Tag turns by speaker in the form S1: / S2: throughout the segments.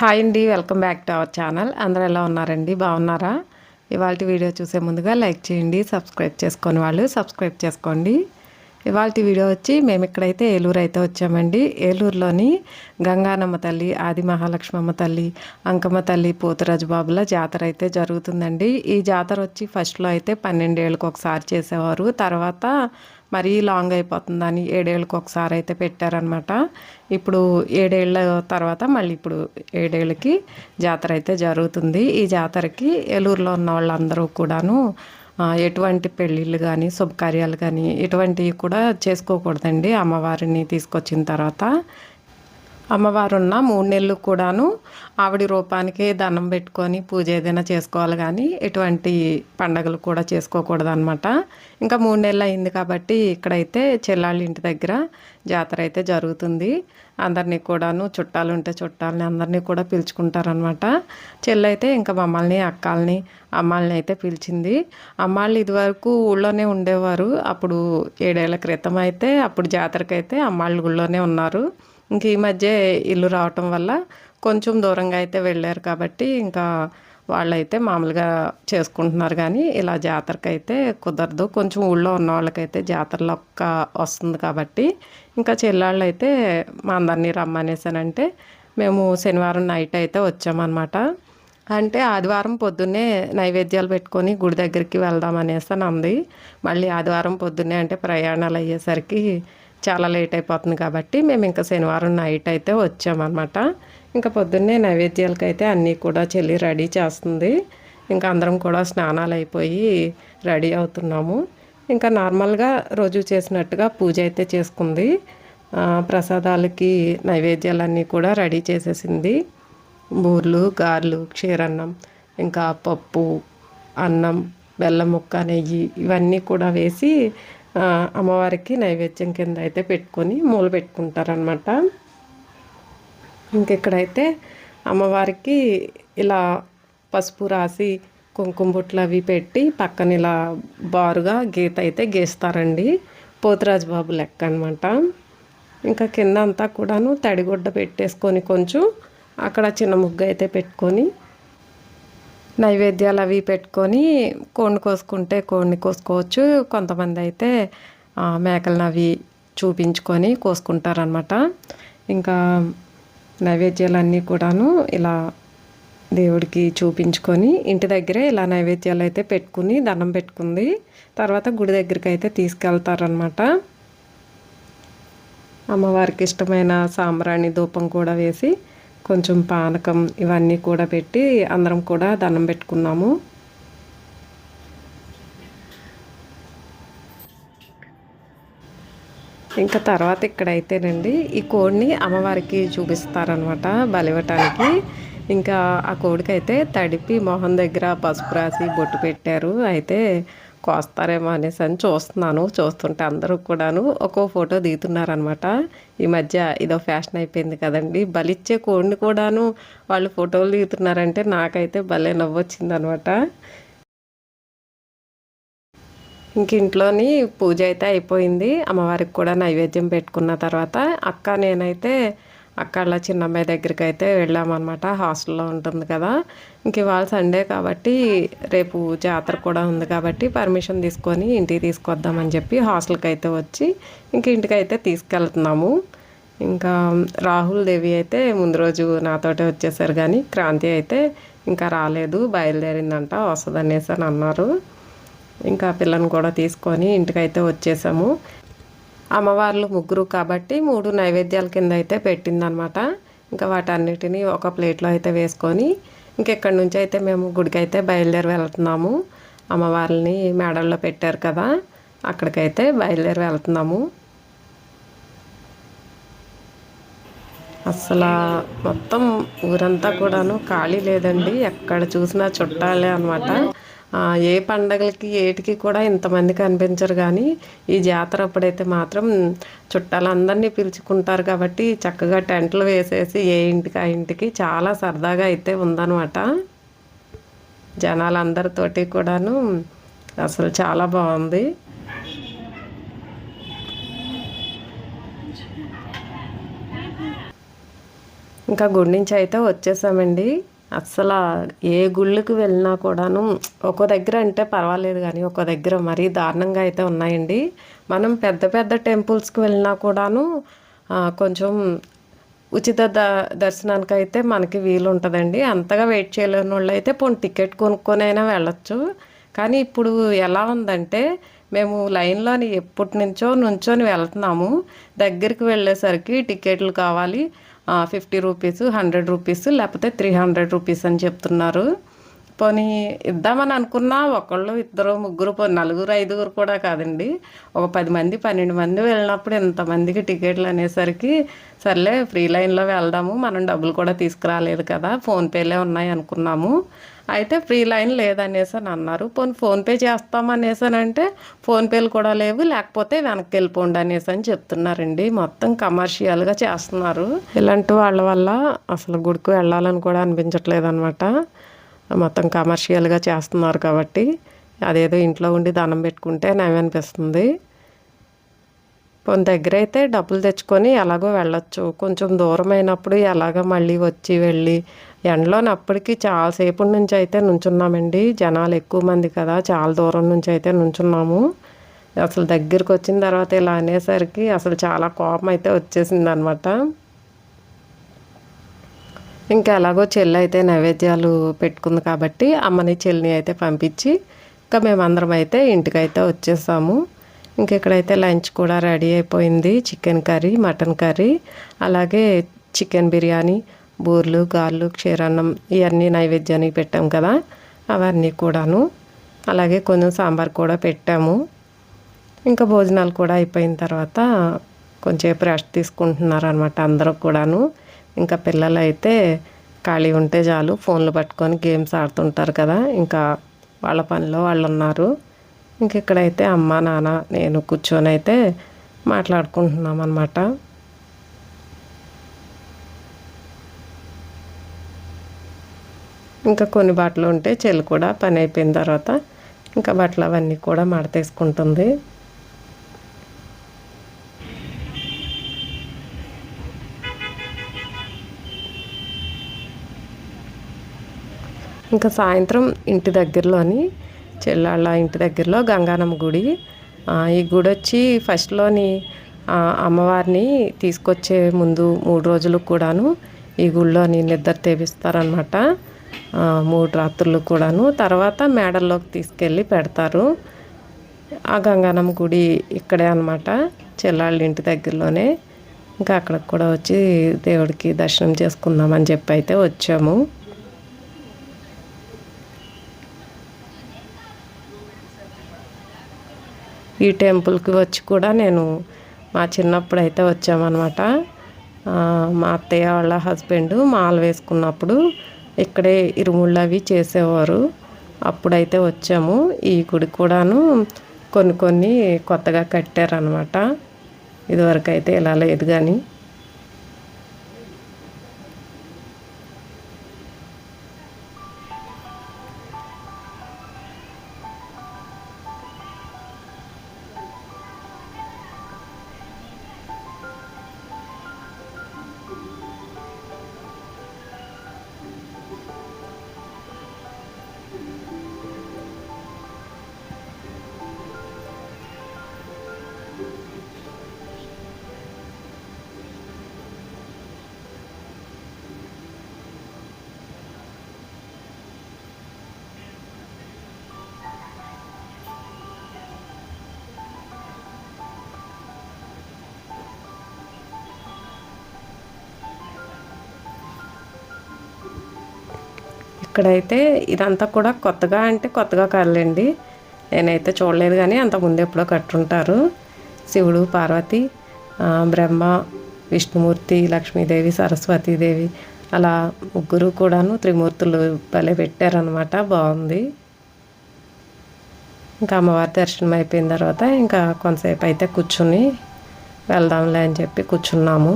S1: Hi అండి welcome back to our channel. అందరూ ఎలా ఉన్నారండి? బాగున్నారా? ఇవాళ వీడియో చూసే ముందుగా లైక్ చేయండి సబ్స్క్రైబ్ చేసుకొని వాళ్ళు సబ్స్క్రైబ్ చేసుకోండి. ఇవాళ వీడియో వచ్చి మేము ఇక్కడైతే ఏలూరు అయితే వచ్చామండి. ఏలూరులోని గంగానమ్మ తల్లి ఆది మహాలక్ష్మమ్మ తల్లి అంకమ్మ తల్లి పోతురాజు బాబుల జాతర అయితే జరుగుతుందండి. ఈ జాతర వచ్చి ఫస్ట్లో అయితే పన్నెండేళ్ళకి ఒకసారి చేసేవారు. తర్వాత మరీ లాంగ్ అయిపోతుందని ఏడేళ్ళకి ఒకసారి అయితే పెట్టారనమాట ఇప్పుడు ఏడేళ్ళ తర్వాత మళ్ళీ ఇప్పుడు ఏడేళ్ళకి జాతర అయితే జరుగుతుంది. ఈ జాతరకి ఏలూరులో ఉన్న వాళ్ళందరూ కూడాను ఎటువంటి పెళ్ళిళ్ళు కానీ శుభకార్యాలు కానీ ఇటువంటివి కూడా చేసుకోకూడదండి అమ్మవారిని తీసుకొచ్చిన తర్వాత. అమ్మవారు ఉన్న మూడు నెలలు కూడాను ఆవిడ రూపానికి దండం పెట్టుకొని పూజ ఏదైనా చేసుకోవాలి కానీ ఎటువంటి పండగలు కూడా చేసుకోకూడదు అనమాట ఇంకా మూడు నెలలు అయింది కాబట్టి ఇక్కడైతే చెల్లాళ్ళ ఇంటి దగ్గర జాతర అయితే జరుగుతుంది. అందరినీ కూడాను చుట్టాలు ఉంటే చుట్టాలని అందరినీ కూడా పిలుచుకుంటారనమాట చెల్లైతే ఇంకా మమ్మల్ని అక్కల్ని అమ్మాళ్ళని అయితే పిలిచింది. అమ్మాళ్ళు ఇదివరకు ఊళ్ళోనే ఉండేవారు. అప్పుడు ఏడేళ్ళ క్రితం అయితే అప్పుడు జాతరకైతే అమ్మాళ్ళు ఊళ్ళోనే ఉన్నారు. ఇంక ఈ మధ్య ఇల్లు రావటం వల్ల కొంచెం దూరంగా అయితే వెళ్ళారు కాబట్టి ఇంకా వాళ్ళైతే మామూలుగా చేసుకుంటున్నారు కానీ ఇలా జాతరకు అయితే కుదరదు. కొంచెం ఊళ్ళో ఉన్న వాళ్ళకైతే జాతరలో ఒక్క వస్తుంది కాబట్టి ఇంకా చెల్లాళ్ళు అయితే మా అందరినీ రమ్మనేసానంటే మేము శనివారం నైట్ అయితే వచ్చామన్నమాట. అంటే ఆదివారం పొద్దున్నే నైవేద్యాలు పెట్టుకొని గుడి దగ్గరికి వెళ్దాం అనేసి అంది. మళ్ళీ ఆదివారం పొద్దున్నే అంటే ప్రయాణాలు అయ్యేసరికి చాలా లేట్ అయిపోతుంది కాబట్టి మేము ఇంకా శనివారం నైట్ అయితే వచ్చామన్నమాట. ఇంకా పొద్దున్నే నైవేద్యాలకి అయితే అన్నీ కూడా చెల్లి రెడీ చేస్తుంది. ఇంకా అందరం కూడా స్నానాలు అయిపోయి రెడీ అవుతున్నాము. ఇంకా నార్మల్గా రోజు చేసినట్టుగా పూజ అయితే చేసుకుంది. ప్రసాదాలకి నైవేద్యాలన్నీ కూడా రెడీ చేసేసింది. బూర్లు గారెలు క్షీరన్నం ఇంకా పప్పు అన్నం బెల్లం ముక్క నెయ్యి ఇవన్నీ కూడా వేసి అమ్మవారికి నైవేద్యం కింద అయితే పెట్టుకొని మూల పెట్టుకుంటారనమాట ఇంకెక్కడైతే అమ్మవారికి ఇలా పసుపు రాసి కుంకుమ బుట్లు అవి పెట్టి పక్కన ఇలా బారుగా గీత అయితే గీస్తారండి. పోతురాజు బాబు లెక్క అనమాట ఇంకా కింద అంతా కూడాను తడిగుడ్డ పెట్టేసుకొని కొంచెం అక్కడ చిన్న ముగ్గు అయితే పెట్టుకొని నైవేద్యాలు అవి పెట్టుకొని కోడిని కోసుకుంటే కోడిని కోసుకోవచ్చు. కొంతమంది అయితే మేకలను అవి చూపించుకొని కోసుకుంటారనమాట ఇంకా నైవేద్యాలన్నీ కూడాను ఇలా దేవుడికి చూపించుకొని ఇంటి దగ్గరే ఇలా నైవేద్యాలు అయితే పెట్టుకుని దండం పెట్టుకుంది. తర్వాత గుడి దగ్గరికి అయితే తీసుకెళ్తారనమాట అమ్మవారికి ఇష్టమైన సాంబ్రాణి ధూపం కూడా వేసి కొంచెం పానకం ఇవన్నీ కూడా పెట్టి అందరం కూడా దండం పెట్టుకున్నాము. ఇంకా తర్వాత ఇక్కడైతేనండి ఈ కోడిని అమ్మవారికి చూపిస్తారనమాట బలివటానికి ఇంకా ఆ కోడికి అయితే తడిపి మొహం దగ్గర పసుపు రాసి బొట్టు పెట్టారు. అయితే కోస్తారేమో అనేసి అని చూస్తున్నాను. చూస్తుంటే అందరూ కూడాను ఒక్కో ఫోటో దిగుతున్నారనమాట ఈ మధ్య ఇదో ఫ్యాషన్ అయిపోయింది కదండి. బలిచ్చే కోడిని కూడాను వాళ్ళు ఫోటోలు దిగుతున్నారంటే నాకైతే భలే నవ్వొచ్చింది అనమాట ఇంక ఇంట్లోని పూజ అయితే అయిపోయింది. అమ్మవారికి కూడా నైవేద్యం పెట్టుకున్న తర్వాత అక్క నేనైతే అక్కడ చిన్న అమ్మాయి దగ్గరికి అయితే వెళ్ళామన్నమాట. హాస్టల్లో ఉంటుంది కదా. ఇంక ఇవాళ సండే కాబట్టి రేపు జాతర కూడా ఉంది కాబట్టి పర్మిషన్ తీసుకొని ఇంటికి తీసుకొద్దామని చెప్పి హాస్టల్కి అయితే వచ్చి ఇంక ఇంటికి అయితే తీసుకెళ్తున్నాము. ఇంకా రాహుల్ దేవి అయితే ముందు రోజు నాతోటే వచ్చేసారు కానీ క్రాంతి అయితే ఇంకా రాలేదు బయలుదేరిందంట వస్తుంది అనేసి అని అన్నారు. ఇంకా పిల్లని కూడా తీసుకొని ఇంటికైతే వచ్చేసాము. అమ్మవార్లు ముగ్గురు కాబట్టి మూడు నైవేద్యాల కింద అయితే పెట్టిందనమాట. ఇంకా వాటన్నిటిని ఒక ప్లేట్లో అయితే వేసుకొని ఇంకెక్కడి నుంచి అయితే మేము గుడికి అయితే బయలుదేరి వెళ్తున్నాము. అమ్మవారిని మేడల్లో పెట్టారు కదా అక్కడికైతే బయలుదేరి వెళ్తున్నాము. అసలు మొత్తం ఊరంతా కూడాను ఖాళీ లేదండి. ఎక్కడ చూసినా చుట్టాలే అనమాట. ఏ పండగలకి ఏటికి కూడా ఇంతమంది కనిపించరు కానీ ఈ జాతర అప్పుడైతే మాత్రం చుట్టాలందరినీ పిలుచుకుంటారు కాబట్టి చక్కగా టెంట్లు వేసేసి ఏ ఇంటికి ఆ ఇంటికి చాలా సరదాగా అయితే ఉందన్నమాట. జనాలందరితోటి కూడాను అసలు చాలా బాగుంది. ఇంకా గుడి నుంచి అయితే వచ్చేసామండి. అసలు ఏ గుళ్ళకి వెళ్ళినా కూడాను ఒక్కో దగ్గర అంటే పర్వాలేదు కానీ ఒక్కో దగ్గర మరీ దారుణంగా అయితే ఉన్నాయండి. మనం పెద్ద పెద్ద టెంపుల్స్కి వెళ్ళినా కూడాను కొంచెం ఉచిత ద దర్శనానికి అయితే మనకి వీలు ఉంటుందండి అంతగా వెయిట్ చేయలేని వాళ్ళు అయితే పోనీ టికెట్ కొనుక్కొని అయినా వెళ్ళొచ్చు. కానీ ఇప్పుడు ఎలా ఉందంటే మేము లైన్లోని ఎప్పటి నుంచో నుంచొని వెళ్తున్నాము. దగ్గరికి వెళ్ళేసరికి టికెట్లు కావాలి. ఫిఫ్టీ రూపీస్ హండ్రెడ్ రూపీస్ లేకపోతే త్రీ హండ్రెడ్ రూపీస్ అని చెప్తున్నారు. పోనీ ఇద్దామని అనుకున్నా ఒకళ్ళు ఇద్దరు ముగ్గురు నలుగురు ఐదుగురు కూడా కాదండి. ఒక పది మంది పన్నెండు మంది వెళ్ళినప్పుడు ఇంతమందికి టికెట్లు అనేసరికి సర్లే ఫ్రీ లైన్లో వెళ్దాము మనం డబ్బులు కూడా తీసుకురాలేదు కదా ఫోన్పేలే ఉన్నాయి అనుకున్నాము. అయితే ఫ్రీ లైన్ లేదనేసి అని అన్నారు. పోనీ ఫోన్పే చేస్తామనేసానంటే ఫోన్పేలు కూడా లేవు లేకపోతే వెనక్కి వెళ్ళిపోండి అనేసి అని చెప్తున్నారండి. మొత్తం కమర్షియల్గా చేస్తున్నారు. ఇలాంటి వాళ్ళ వల్ల అసలు గుడికి వెళ్ళాలని కూడా అనిపించట్లేదు అనమాట మొత్తం కమర్షియల్గా చేస్తున్నారు కాబట్టి అదేదో ఇంట్లో ఉండి దండం పెట్టుకుంటే నవ్వనిపిస్తుంది కొన్ని దగ్గర అయితే డబ్బులు తెచ్చుకొని ఎలాగో వెళ్ళొచ్చు. కొంచెం దూరం అయినప్పుడు ఎలాగో మళ్ళీ వచ్చి వెళ్ళి ఎండలోనప్పటికీ చాలాసేపు నుంచి అయితే నుంచున్నామండి. జనాలు ఎక్కువ మంది కదా చాలా దూరం నుంచి అయితే నుంచున్నాము. అసలు దగ్గరికి వచ్చిన తర్వాత ఇలా అనేసరికి అసలు చాలా కోపం అయితే వచ్చేసింది అనమాట ఇంకా ఎలాగో చెల్లి అయితే నైవేద్యాలు పెట్టుకుంది కాబట్టి అమ్మని చెల్లిని అయితే పంపించి ఇంకా మేమందరం అయితే ఇంటికైతే వచ్చేసాము. ఇంక ఇక్కడైతే లంచ్ కూడా రెడీ అయిపోయింది. చికెన్ కర్రీ మటన్ కర్రీ అలాగే చికెన్ బిర్యానీ బూర్లు గార్లు క్షీరాన్నం ఇవన్నీ నైవేద్యానికి పెట్టాం కదా. అవన్నీ కూడాను. అలాగే కొంచెం సాంబార్ కూడా పెట్టాము. ఇంకా భోజనాలు కూడా అయిపోయిన తర్వాత కొంచెం రెస్ట్ తీసుకుంటున్నారు అనమాట అందరూ కూడాను. ఇంకా పిల్లలు అయితే ఖాళీ ఉంటే చాలు ఫోన్లు పట్టుకొని గేమ్స్ ఆడుతుంటారు కదా. ఇంకా వాళ్ళ పనిలో వాళ్ళు ఉన్నారు ఇంక ఇక్కడైతే అమ్మ నాన్న నేను కూర్చొని అయితే మాట్లాడుకుంటున్నాం అనమాట ఇంకా కొన్ని బట్టలు ఉంటే చెల్లి కూడా పని అయిపోయిన తర్వాత ఇంకా బట్టలు అవన్నీ కూడా మడతేసుకుంటుంది. ఇంకా సాయంత్రం ఇంటి దగ్గరలోని చెల్లాళ్ళ ఇంటి దగ్గరలో గంగానమ్మ గుడి. ఈ గుడి వచ్చి ఫస్ట్లోని అమ్మవారిని తీసుకొచ్చే ముందు మూడు రోజులు కూడాను ఈ గుడిలోని నిద్ర తెవిస్తారనమాట మూడు రాత్రులు కూడాను. తర్వాత మేడల్లోకి తీసుకెళ్ళి పెడతారు. ఆ గంగానమ్మ గుడి ఇక్కడే అనమాట చెల్లాళ్ళ ఇంటి దగ్గరలోనే. ఇంకా అక్కడికి కూడా వచ్చి దేవుడికి దర్శనం చేసుకుందామని చెప్పి అయితే వచ్చాము. ఈ టెంపుల్కి వచ్చి కూడా నేను మా చిన్నప్పుడు అయితే వచ్చామన్నమాట మా అత్తయ్య వాళ్ళ హస్బెండ్ మాల వేసుకున్నప్పుడు ఇక్కడే ఇరుముళ్ళు అవి చేసేవారు. అప్పుడైతే వచ్చాము. ఈ గుడి కూడాను కొన్ని కొన్ని కొత్తగా కట్టారనమాట ఇదివరకు అయితే ఇలా లేదు కానీ ఇక్కడైతే ఇదంతా కూడా కొత్తగా అంటే కొత్తగా కాదులేండి. నేనైతే చూడలేదు కానీ అంతకుముందు ఎప్పుడో కట్టుంటారు. శివుడు పార్వతి బ్రహ్మ విష్ణుమూర్తి లక్ష్మీదేవి సరస్వతీదేవి అలా ముగ్గురు కూడాను త్రిమూర్తులు భలే పెట్టారనమాట బాగుంది. ఇంకా అమ్మవారి దర్శనం అయిపోయిన తర్వాత ఇంకా కొంతసేపు అయితే కూర్చుని వెళ్దాంలే అని చెప్పి కూర్చున్నాము.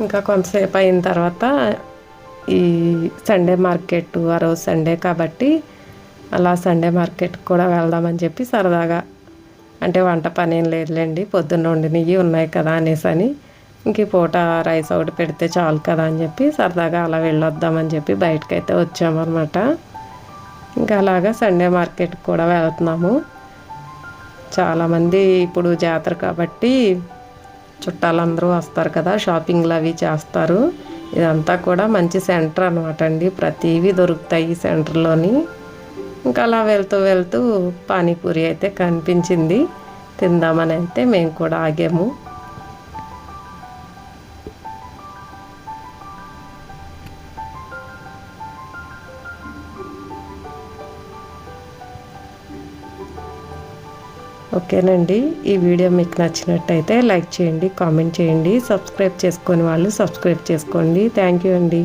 S1: ఇంకా కొంతసేపు అయిన తర్వాత ఈ సండే మార్కెట్ ఆ రోజు సండే కాబట్టి అలా సండే మార్కెట్ కూడా వెళ్దామని చెప్పి సరదాగా అంటే వంట పని ఏం లేదులేండి పొద్దున్న వండినవి ఉన్నాయి కదా అనేసి అని ఇంక పూట రైస్ ఒకటి పెడితే చాలు కదా అని చెప్పి సరదాగా అలా వెళ్ళొద్దామని చెప్పి బయటకైతే వచ్చామన్నమాట. ఇంకా అలాగా సండే మార్కెట్ కూడా వెళ్తున్నాము. చాలామంది ఇప్పుడు జాతర కాబట్టి చుట్టాలందరూ వస్తారు కదా షాపింగ్లు అవి చేస్తారు. ఇదంతా కూడా మంచి సెంటర్ అనమాట అండి. ప్రతివి దొరుకుతాయి ఈ సెంటర్లోని. ఇంకా అలా వెళ్తూ వెళ్తూ పానీపూరి అయితే కనిపించింది. తిందామని అయితే మేము కూడా ఆగాము. ఓకేనండి. ఈ వీడియో మీకు నచ్చినట్టయితే లైక్ చేయండి కామెంట్ చేయండి సబ్స్క్రైబ్ చేసుకొని వాళ్ళు సబ్స్క్రైబ్ చేసుకోండి. థ్యాంక్ యూ అండి.